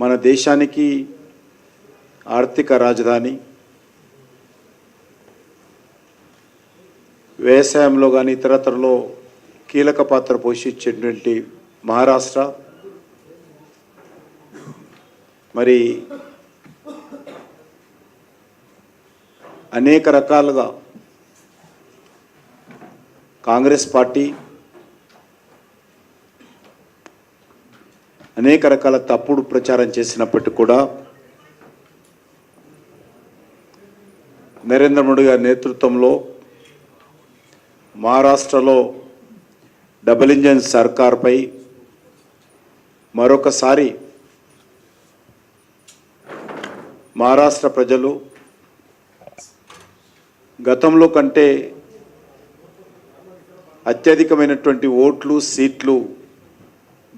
మన దేశానికి ఆర్థిక రాజధాని. వ్యవసాయంలో కానీ ఇతరత్రలో కీలక పాత్ర పోషించేటువంటి మహారాష్ట్ర. మరి అనేక రకాలుగా కాంగ్రెస్ పార్టీ అనేక రకాల తప్పుడు ప్రచారం చేసినప్పటికీ కూడా నరేంద్ర మోడీ గారి నేతృత్వంలో మహారాష్ట్రలో డబుల్ ఇంజన్ సర్కార్పై మరొకసారి మహారాష్ట్ర ప్రజలు గతంలో కంటే అత్యధికమైనటువంటి ఓట్లు సీట్లు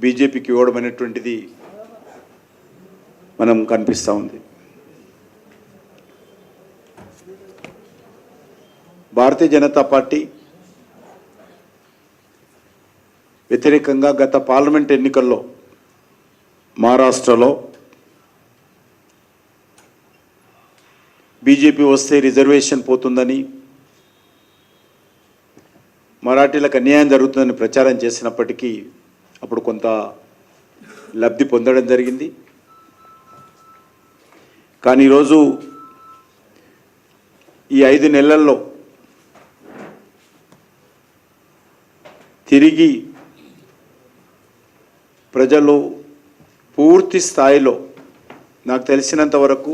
బీజేపీకి ఇవ్వడం అనేటువంటిది మనం కనిపిస్తూ ఉంది. భారతీయ జనతా పార్టీ వ్యతిరేకంగా గత పార్లమెంట్ ఎన్నికల్లో మహారాష్ట్రలో బీజేపీ వస్తే రిజర్వేషన్ పోతుందని మరాఠీలకు అన్యాయం జరుగుతుందని ప్రచారం చేసినప్పటికీ అప్పుడు కొంత లబ్ధి పొందడం జరిగింది. కానీ ఈరోజు ఈ ఐదు నెలల్లో తిరిగి ప్రజలు పూర్తి స్థాయిలో నాకు తెలిసినంత వరకు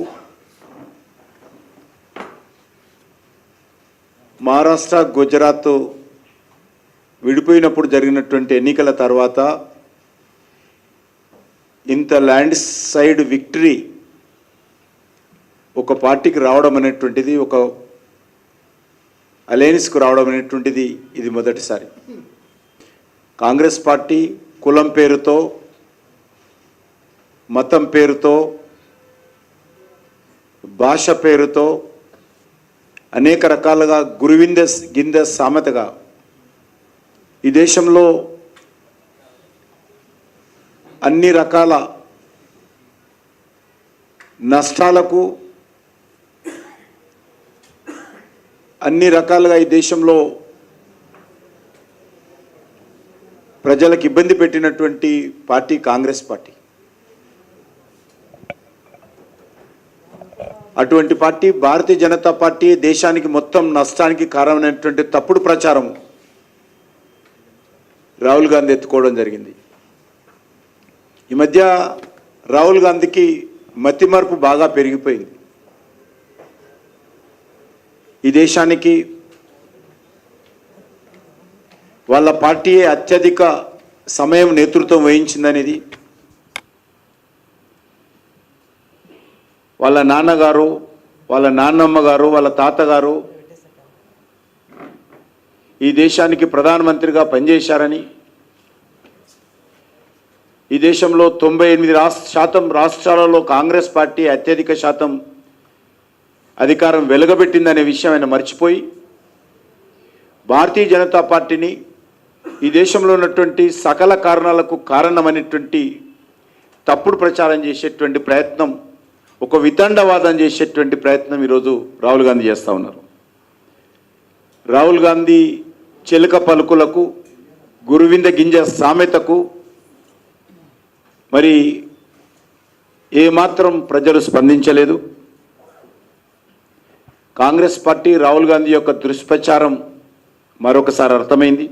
మహారాష్ట్ర గుజరాత్ విడిపోయినప్పుడు జరిగినటువంటి ఎన్నికల తర్వాత ఇంత ల్యాండ్ సైడ్ విక్టరీ ఒక పార్టీకి రావడం అనేటువంటిది ఒక అలయన్స్కు రావడం అనేటువంటిది ఇది మొదటిసారి. కాంగ్రెస్ పార్టీ కులం పేరుతో మతం పేరుతో భాష పేరుతో అనేక రకాలుగా గురువింద గింద సామెతగా ఈ దేశంలో అన్ని రకాల నష్టాలకు అన్ని రకాలుగా ఈ దేశంలో ప్రజలకు ఇబ్బంది పెట్టినటువంటి పార్టీ కాంగ్రెస్ పార్టీ. అటువంటి పార్టీ భారతీయ జనతా పార్టీ దేశానికి మొత్తం నష్టానికి కారణమైనటువంటి తప్పుడు ప్రచారం రాహుల్ గాంధీ ఎత్తుకోవడం జరిగింది. ఈ మధ్య రాహుల్ గాంధీకి మతిమరుపు బాగా పెరిగిపోయింది. ఈ దేశానికి వాళ్ళ పార్టీయే అత్యధిక సమయం నేతృత్వం వహించిందనేది వాళ్ళ నాన్నగారు వాళ్ళ నాన్నమ్మ గారు వాళ్ళ తాతగారు ఈ దేశానికి ప్రధానమంత్రిగా పనిచేశారని ఈ దేశంలో తొంభై ఎనిమిది రాష్ట్ర శాతం రాష్ట్రాలలో కాంగ్రెస్ పార్టీ అత్యధిక శాతం అధికారం వెలగబెట్టిందనే విషయం ఆయన మర్చిపోయి భారతీయ జనతా పార్టీని ఈ దేశంలో ఉన్నటువంటి సకల కారణాలకు కారణమైనటువంటి తప్పుడు ప్రచారం చేసేటువంటి ప్రయత్నం ఒక వితండవాదం చేసేటువంటి ప్రయత్నం ఈరోజు రాహుల్ గాంధీ చేస్తూ ఉన్నారు. రాహుల్ గాంధీ చిలక పలుకులకు గురువింద గింజ సామెతకు మరి ఏమాత్రం ప్రజలు స్పందించలేదు. కాంగ్రెస్ పార్టీ రాహుల్ గాంధీ యొక్క దుష్ప్రచారం మరొకసారి అర్థమైంది.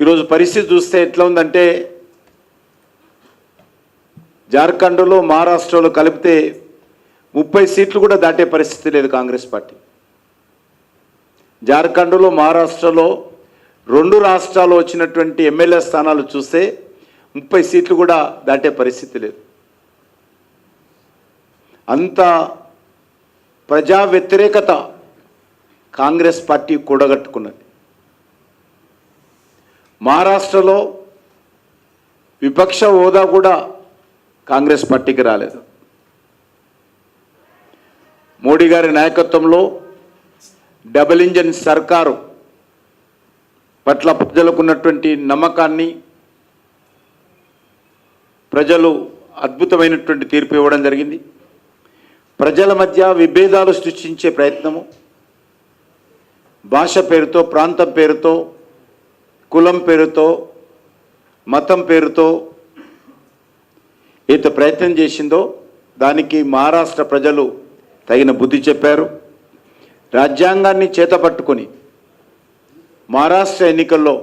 ఈరోజు పరిస్థితి చూస్తే ఎట్లా ఉందంటే జార్ఖండ్లో మహారాష్ట్రలో కలిపితే ముప్పై సీట్లు కూడా దాటే పరిస్థితి లేదు కాంగ్రెస్ పార్టీ. జార్ఖండ్లో మహారాష్ట్రలో రెండు రాష్ట్రాలు వచ్చినటువంటి ఎమ్మెల్యే స్థానాలు చూస్తే ముప్పై సీట్లు కూడా దాటే పరిస్థితి లేదు. అంత ప్రజా వ్యతిరేకత కాంగ్రెస్ పార్టీ కూడగట్టుకున్నది. మహారాష్ట్రలో విపక్ష హోదా కూడా కాంగ్రెస్ పార్టీకి రాలేదు. మోడీ గారి నాయకత్వంలో డబుల్ ఇంజన్ సర్కారు పట్ల ప్రజలకు ఉన్నటువంటి నమ్మకాన్ని ప్రజలు అద్భుతమైనటువంటి తీర్పు ఇవ్వడం జరిగింది. ప్రజల మధ్య విభేదాలు సృష్టించే ప్రయత్నము. భాష పేరుతో ప్రాంతం పేరుతో కులం పేరుతో మతం పేరుతో ఎంత ప్రయత్నం చేసిందో దానికి మహారాష్ట్ర ప్రజలు తగిన బుద్ధి చెప్పారు. రాజ్యాంగాన్ని చేతపట్టుకొని మహారాష్ట్ర ఎన్నికల్లో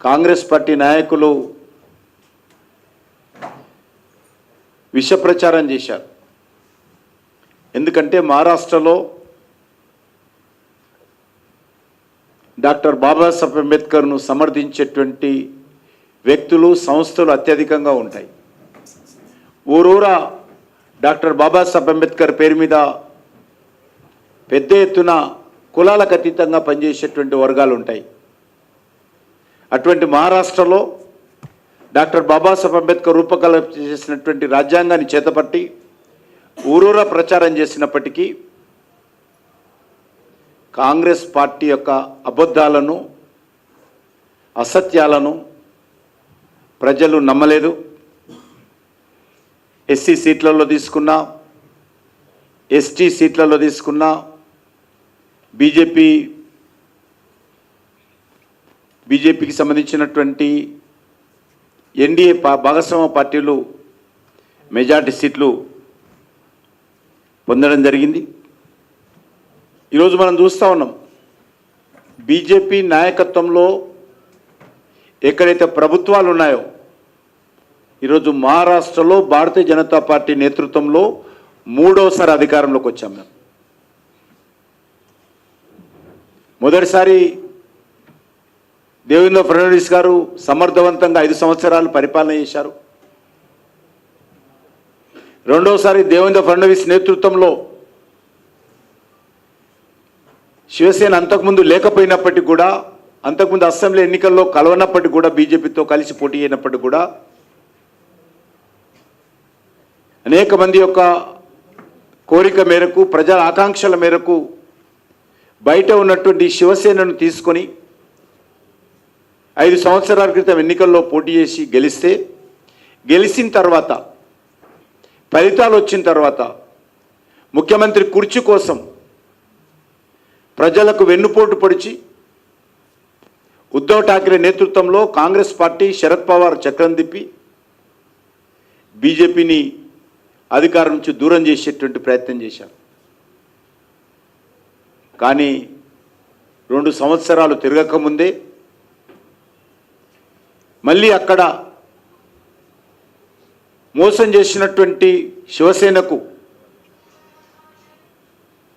కాంగ్రెస్ పార్టీ నాయకులు విష ప్రచారం చేశారు. ఎందుకంటే మహారాష్ట్రలో డాక్టర్ బాబాసాహెబ్ అంబేద్కర్ను సమర్థించేటువంటి వ్యక్తులు సంస్థలు అత్యధికంగా ఉంటాయి. ఊరూరా డాక్టర్ బాబాసాహెబ్ అంబేద్కర్ పేరు మీద పెద్ద ఎత్తున కులాలకు అతీతంగా పనిచేసేటువంటి వర్గాలు ఉంటాయి అటువంటి మహారాష్ట్రలో డాక్టర్ బాబాసాహెబ్ అంబేద్కర్ రూపకల్పన చేసినటువంటి రాజ్యాంగాన్ని చేతపట్టి ఊరూరా ప్రచారం చేసినప్పటికీ కాంగ్రెస్ పార్టీ యొక్క అబద్ధాలను అసత్యాలను ప్రజలు నమ్మలేదు. ఎస్సీ సీట్లలో తీసుకున్నా ఎస్టీ సీట్లలో తీసుకున్నా బీజేపీ బీజేపీకి సంబంధించినటువంటి ఎన్డీఏ పా భాగస్వామ్య పార్టీలు మెజార్టీ సీట్లు పొందడం జరిగింది. ఈరోజు మనం చూస్తూ ఉన్నాం బీజేపీ నాయకత్వంలో ఎక్కడైతే ప్రభుత్వాలు ఉన్నాయో ఈరోజు మహారాష్ట్రలో భారతీయ జనతా పార్టీ నేతృత్వంలో మూడోసారి అధికారంలోకి వచ్చాం మేము. మొదటిసారి దేవేంద్ర ఫడ్నవీస్ గారు సమర్థవంతంగా ఐదు సంవత్సరాలు పరిపాలన చేశారు. రెండోసారి దేవేంద్ర ఫడ్నవీస్ నేతృత్వంలో శివసేన అంతకుముందు లేకపోయినప్పటికీ కూడా అంతకుముందు అసెంబ్లీ ఎన్నికల్లో కలవనప్పటికీ కూడా బీజేపీతో కలిసి పోటీ అయినప్పటికీ కూడా అనేక మంది యొక్క కోరిక మేరకు ప్రజల ఆకాంక్షల మేరకు బయట ఉన్నటువంటి శివసేనను తీసుకొని ఐదు సంవత్సరాల క్రితం ఎన్నికల్లో పోటీ చేసి గెలిస్తే గెలిచిన తర్వాత ఫలితాలు వచ్చిన తర్వాత ముఖ్యమంత్రి కుర్చీ కోసం ప్రజలకు వెన్నుపోటు పొడిచి ఉద్ధవ్ ఠాక్రే నేతృత్వంలో కాంగ్రెస్ పార్టీ శరద్ పవార్ చక్రం తిప్పి బీజేపీని అధికారం నుంచి దూరం చేసేటువంటి ప్రయత్నం చేశారు. కానీ రెండు సంవత్సరాలు తిరగకముందే మళ్ళీ అక్కడ మోసం చేసినటువంటి శివసేనకు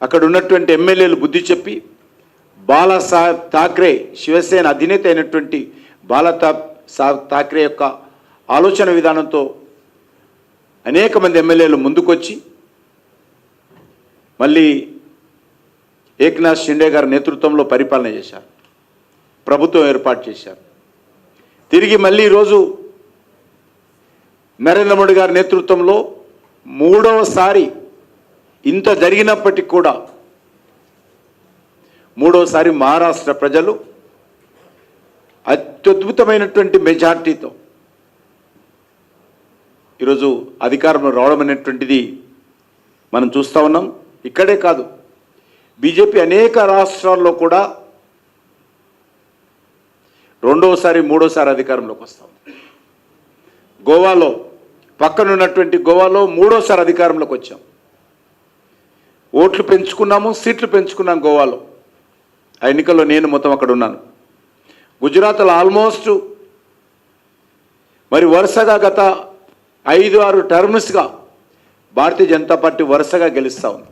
అక్కడ ఉన్నటువంటి ఎమ్మెల్యేలు బుద్ధి చెప్పి బాలాసాహెబ్ ఠాక్రే శివసేన అధినేత అయినటువంటి బాలా సాహెబ్ ఠాక్రే యొక్క ఆలోచన విధానంతో అనేక మంది ఎమ్మెల్యేలు ముందుకొచ్చి మళ్ళీ ఏక్నాథ్ షిండే గారి నేతృత్వంలో పరిపాలన చేశారు. ప్రభుత్వం ఏర్పాటు చేశారు. తిరిగి మళ్ళీ ఈరోజు నరేంద్ర మోడీ గారి నేతృత్వంలో మూడవసారి ఇంత జరిగినప్పటికీ కూడా మూడవసారి మహారాష్ట్ర ప్రజలు అత్యద్భుతమైనటువంటి మెజార్టీతో ఈరోజు అధికారంలో రావడం అనేటువంటిది మనం చూస్తూ ఉన్నాం. ఇక్కడే కాదు బీజేపీ అనేక రాష్ట్రాల్లో కూడా రెండోసారి మూడోసారి అధికారంలోకి వస్తాం. గోవాలో పక్కన ఉన్నటువంటి గోవాలో మూడోసారి అధికారంలోకి వచ్చాం. ఓట్లు పెంచుకున్నాము సీట్లు పెంచుకున్నాం గోవాలో. ఆ ఎన్నికల్లో నేను మొత్తం అక్కడ ఉన్నాను. గుజరాత్లో ఆల్మోస్ట్ మరి వరుసగా గత ఐదు ఆరు టర్మ్స్గా భారతీయ జనతా పార్టీ వరుసగా గెలుస్తూ ఉంది.